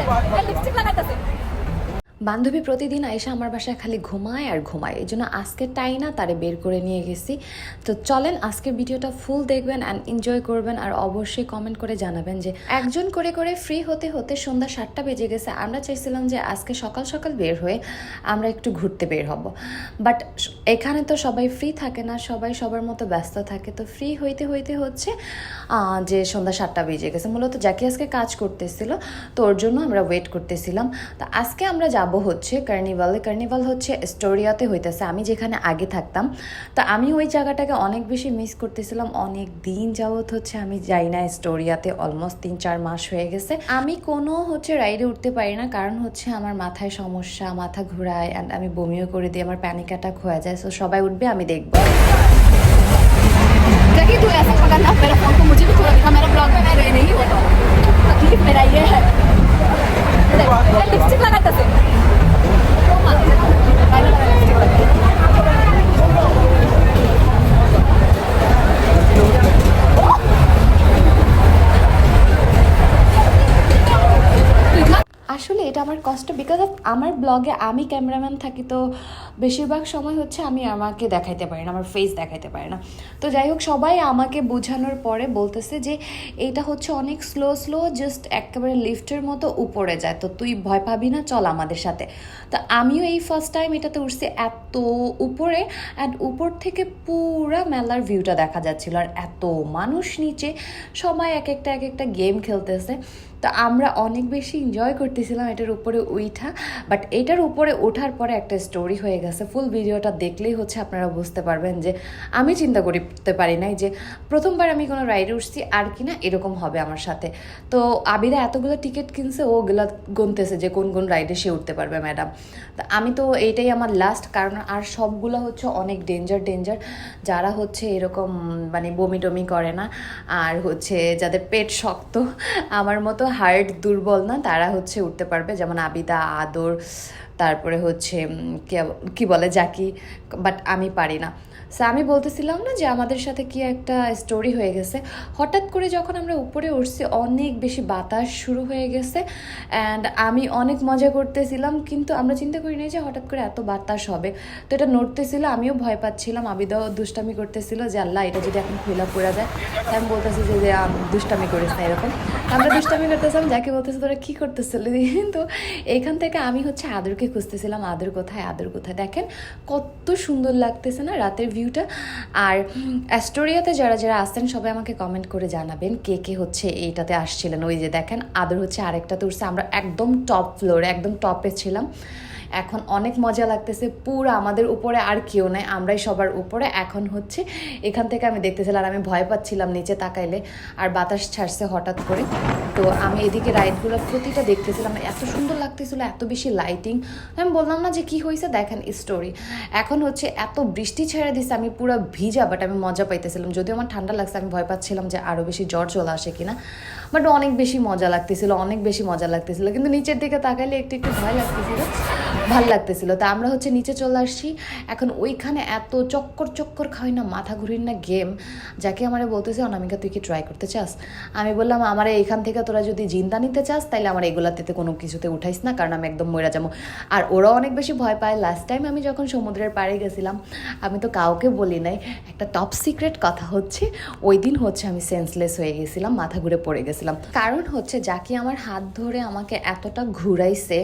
Lipstick लागत असेल বান্ধবী প্রতিদিন আয়সা আমার বাসায় খালি ঘুমায় আর ঘুমায়। এই জন্য আজকে টাই না তারে বের করে নিয়ে গেছি। তো চলেন আজকের ভিডিওটা ফুল দেখবেন অ্যান্ড এনজয় করবেন আর অবশ্যই কমেন্ট করে জানাবেন যে একজন করে করে ফ্রি হতে হতে সন্ধ্যা সাতটা বেজে গেছে। আমরা চাইছিলাম যে আজকে সকাল সকাল বের হয়ে আমরা একটু ঘুরতে বের হব। বাট এখানে তো সবাই ফ্রি থাকে না, সবাই সবার মতো ব্যস্ত থাকে। তো ফ্রি হইতে হইতে হচ্ছে যে সন্ধ্যা সাতটা বেজে গেছে। মূলত যাকে আজকে কাজ করতেছিল, তো ওর জন্য আমরা ওয়েট করতেছিলাম। তো আজকে আমরা যাব হচ্ছে কার্নিভালে কার্নিভাল হচ্ছে স্টোরিয়াতে হইতেছে, আমি যেখানে আগে থাকতাম। তো আমি ওই জায়গাটাকে অনেক বেশি মিস করতেছিলাম। অনেক দিন যাবত হচ্ছে আমি যাই না স্টোরিয়াতে অলমোস্ট তিন চার মাস হয়ে গেছে। আমি কোনো হচ্ছে রাইডে উঠতে পারি না, কারণ হচ্ছে আমার মাথায় সমস্যা, মাথা ঘোরায় অ্যান্ড আমি বমিও করে দিই, আমার প্যানিক অ্যাটাক হয়ে যায়। সো সবাই উঠবে, আমি দেখব। কষ্ট বিকজ অফ আমার ব্লগে আমি ক্যামেরাম্যান থাকি, তো বেশিরভাগ সময় হচ্ছে আমি আমাকে দেখাইতে পারি না, আমার ফেস দেখাইতে পারি না। তো যাই হোক, সবাই আমাকে বোঝানোর পরে বলতেছে যে, এইটা হচ্ছে অনেক স্লো স্লো জাস্ট একেবারে লিফটের মতো উপরে যায়, তো তুই ভয় পাবি না, চল আমাদের সাথে। তো আমিও এই ফার্স্ট টাইম এটাতে উঠছি এত উপরে অ্যান্ড উপর থেকে পুরা মেলার ভিউটা দেখা যাচ্ছিল, আর এত মানুষ নিচে, সবাই এক একটা এক একটা গেম খেলতেছে। তো আমরা অনেক বেশি এনজয় করতেছিলাম এটার উপরে উইঠা বাট এটার উপরে ওঠার পরে একটা স্টোরি হয়ে গেছে। ফুল ভিডিওটা দেখলেই হচ্ছে আপনারা বুঝতে পারবেন যে আমি চিন্তা করতে পারি নাই যে প্রথমবার আমি কোনো রাইডে উঠছি, আর কি না এরকম হবে আমার সাথে। তো আবিরা এতগুলো টিকিট কিনছে, ও ওগুলো গুনতেছে যে কোন কোন রাইডে সে উঠতে পারবে ম্যাডাম তা আমি তো এইটাই আমার লাস্ট কারণ, আর সবগুলো হচ্ছে অনেক ডেঞ্জার ডেঞ্জার যারা হচ্ছে এরকম মানে বমি টমি করে না, আর হচ্ছে যাদের পেট শক্ত, আমার মতো হার্ট দুর্বল না, তারা হচ্ছে উঠতে পারবে। যেমন আবিদা আদর তারপরে হচ্ছে কি- বলে, জাকি বাট আমি পারি না। সো আমি বলতেছিলাম না যে আমাদের সাথে কি একটা স্টোরি হয়ে গেছে। হঠাৎ করে যখন আমরা উপরে উঠছি, অনেক বেশি বাতাস শুরু হয়ে গেছে অ্যান্ড আমি অনেক মজা করতেছিলাম, কিন্তু আমরা চিন্তা করি নাই যে হঠাৎ করে এত বাতাস হবে। তো এটা নড়তেছিল, আমিও ভয় পাচ্ছিলাম, আবিদাও দুষ্টামি করতেছিল যে আল্লাহ, এটা যদি এখন খোলা পড়ে যায়। তাই আমি বলতেছি যে যে দুষ্টামি করিস না এরকম। আমরা দুষ্টামি করতেছিলাম যাকে বলতেছি, তোরা কী করতেছিল? কিন্তু এখান থেকে আমি হচ্ছে আদরকে খুঁজতেছিলাম আদর কোথায় আদর কোথায়। দেখেন কত সুন্দর লাগতেছে না রাতের ভিউটা আর অ্যাস্টোরিয়াতে যারা যারা আসছেন, সবাই আমাকে কমেন্ট করে জানাবেন কে কে হচ্ছে এইটাতে আসছিলেন। ওই যে দেখেন, আদর হচ্ছে আরেকটাতে উঠছে আমরা একদম টপ ফ্লোরে একদম টপে ছিলাম। এখন অনেক মজা লাগতেছে, পুরো আমাদের উপরে আর কেউ নাই, আমরাই সবার উপরে। এখন হচ্ছে এখান থেকে আমি দেখতেছিলাম আর আমি ভয় পাচ্ছিলাম নিচে তাকাইলে, আর বাতাস ছাড়ছে হঠাৎ করে। তো আমি এদিকে রাইডগুলো প্রতিটা দেখতেছিলাম, এত সুন্দর লাগতেছিল, এত বেশি লাইটিং আমি বললাম না যে কি হয়েছে, দেখেন স্টোরি এখন হচ্ছে এত বৃষ্টি ছেড়ে দিছে, আমি পুরো ভিজা বাট আমি মজা পাইতেছিলাম। যদিও আমার ঠান্ডা লাগছে, আমি ভয় পাচ্ছিলাম যে আরও বেশি জ্বর চলে আসে কিনা। বাট অনেক বেশি মজা লাগতেছিল, অনেক বেশি মজা লাগতেছিল। কিন্তু নিচের দিকে তাকাইলে একটু একটু ভয় লাগতেছিল। ভালো লাগতেছিল। তা আমরা হচ্ছে নিচে চলে আসছি। এখন ওইখানে এত চক্কর চক্কর খাওয়াই না, মাথা ঘুরির না গেম যাকে আমার বলতেছে, অনামিকা, তুই কি ট্রাই করতে চাস? আমি বললাম, আমার এইখান থেকে তোরা যদি জিন্দা নিতে চাস তাহলে আমার এগুলাতে কোনো কিছুতে উঠাইস না, কারণ আমি একদম মরে যাব। আর ওরাও অনেক বেশি ভয় পায়। লাস্ট টাইম আমি যখন সমুদ্রের পাড়ে গেছিলাম, আমি তো কাউকে বলি নাই, একটা টপ সিক্রেট কথা হচ্ছে, ওই দিন হচ্ছে আমি সেন্সলেস হয়ে গেছিলাম, মাথা ঘুরে পড়ে গেছিলাম। কারণ হচ্ছে, যাকে আমার হাত ধরে আমাকে এতটা ঘুরাইছে,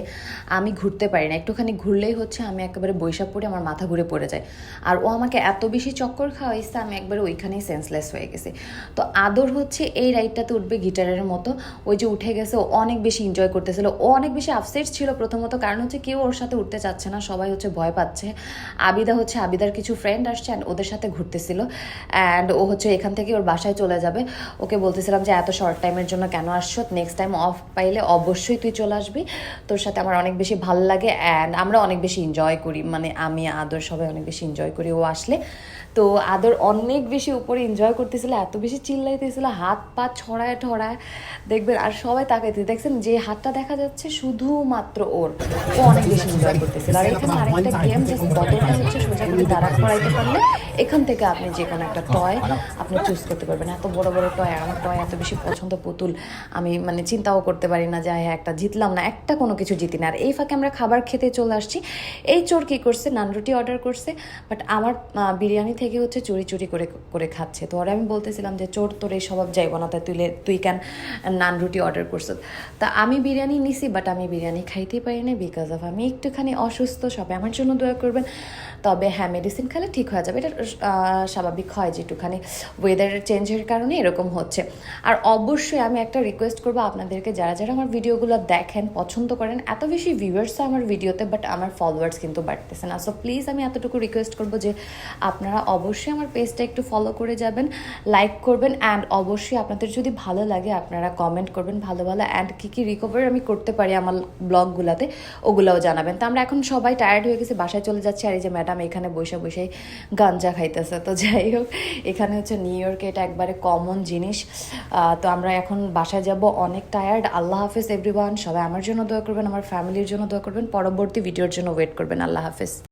আমি ঘুরতে পারি না একটুখানি ঘুরলেই হচ্ছে আমি একেবারে বৈশাখ পড়ে আমার মাথা ঘুরে পড়ে যায়। আর ও আমাকে এত বেশি চক্কর খাওয়াইছে, আমি একবারে ওইখানেই সেন্সলেস হয়ে গেছি। তো আদর হচ্ছে এই রাইডটাতে উঠবে গিটারের মতো। ওই যে উঠে গেছে, ও অনেক বেশি এনজয় করতেছিল। ও অনেক বেশি আপসেট ছিল প্রথমত, কারণ হচ্ছে কেউ ওর সাথে উঠতে চাচ্ছে না, সবাই হচ্ছে ভয় পাচ্ছে। আবিদা হচ্ছে, আবিদার কিছু ফ্রেন্ড আসছে অ্যান্ড ওদের সাথে ঘুরতেছিল। অ্যান্ড ও হচ্ছে এখান থেকে ওর বাসায় চলে যাবে। ওকে বলতেছিলাম যে, এত শর্ট টাইমের জন্য কেন আসছো? নেক্সট টাইম অফ পাইলে অবশ্যই তুই চলে আসবি। তোর সাথে আমার অনেক বেশি ভালো লাগে অ্যান্ড আমরা অনেক বেশি এনজয় করি। মানে আমি, আদর সবাই অনেক বেশি এনজয় করি ও আসলে। তো আদর অনেক বেশি উপরে এনজয় করতেছিল, এত বেশি চিল্লাইতেছিল, হাত পা ছড়ায় ঠড়ায়। দেখবেন, আর সবাই তাকাইতে দেখছেন, যে হাতটা দেখা যাচ্ছে শুধুমাত্র ওর। ও অনেক বেশি এনজয় করতেছিল। আর এখানে আরেকটা গেম যে বদলটা হচ্ছে সোজা করে দাঁড়া করাইতে পারলে এখান থেকে আপনি যে কোনো একটা টয় আপনি চুজ করতে পারবেন। এত বড় বড় টয় আমার টয় এত বেশি পছন্দ পুতুল। আমি মানে চিন্তাও করতে পারি না যে হ্যাঁ একটা জিতলাম না একটা কোনো কিছু জিতি না। আর এই ফাঁকে আমরা খাবার খেতে চলে আসছি। এই চোর কী করছে? নান রুটি অর্ডার করছে। বাট আমার বিরিয়ানি থেকে হচ্ছে চুরি চুরি করে করে খাচ্ছে। তো ওরা আমি বলতেছিলাম যে চোর তোর এই স্বভাব যাইব না তাই তুই তুই কেন নান রুটি অর্ডার করছ? তা আমি বিরিয়ানি নিছি বাট আমি বিরিয়ানি খাইতেই পারি না বিকজ অফ আমি একটুখানি অসুস্থ সবাই আমার জন্য দয়া করবেন। তবে হ্যাঁ মেডিসিন খেলে ঠিক হয়ে যাবে। এটা স্বাভাবিক হয় যে একটুখানি ওয়েদারের চেঞ্জের কারণে এরকম হচ্ছে। আর অবশ্যই আমি একটা রিকোয়েস্ট করব আপনাদেরকে, যারা যারা আমার ভিডিওগুলো দেখেন, পছন্দ করেন, এত বেশি ভিউয়ার্স আমার ভিডিওতে বাট আমার ফলোয়ার্স কিন্তু বাড়তেছে না। সো প্লিজ আমি এতটুকু রিকোয়েস্ট করব যে আপনারা অবশ্যই আমার পেজটা একটু ফলো করে যাবেন লাইক করবেন অ্যান্ড অবশ্যই আপনাদের যদি ভালো লাগে আপনারা কমেন্ট করবেন ভালো ভালো অ্যান্ড কী কী রিকভার আমি করতে পারি আমার ব্লগগুলোতে ওগুলোও জানাবেন। তো আমরা এখন সবাই টায়ার্ড হয়ে গেছি, বাসায় চলে যাচ্ছি, আর এই যে ম্যাডাম এখানে বসে বসে গাঞ্জা খাইতেছে। তো যাই হোক, এখানে হচ্ছে নিউ ইয়র্কে এটা একবারে কমন জিনিস। তো আমরা এখন বাসায় যাব। অনেক টায়ার্ড আল্লাহ হাফেজ এভরিওয়ান সবাই আমার জন্য দোয়া করবেন, আমার ফ্যামিলির জন্য দোয়া করবেন। পরবর্তী ভিডিওর জন্য ওয়েট করবেন। আল্লাহ হাফেজ।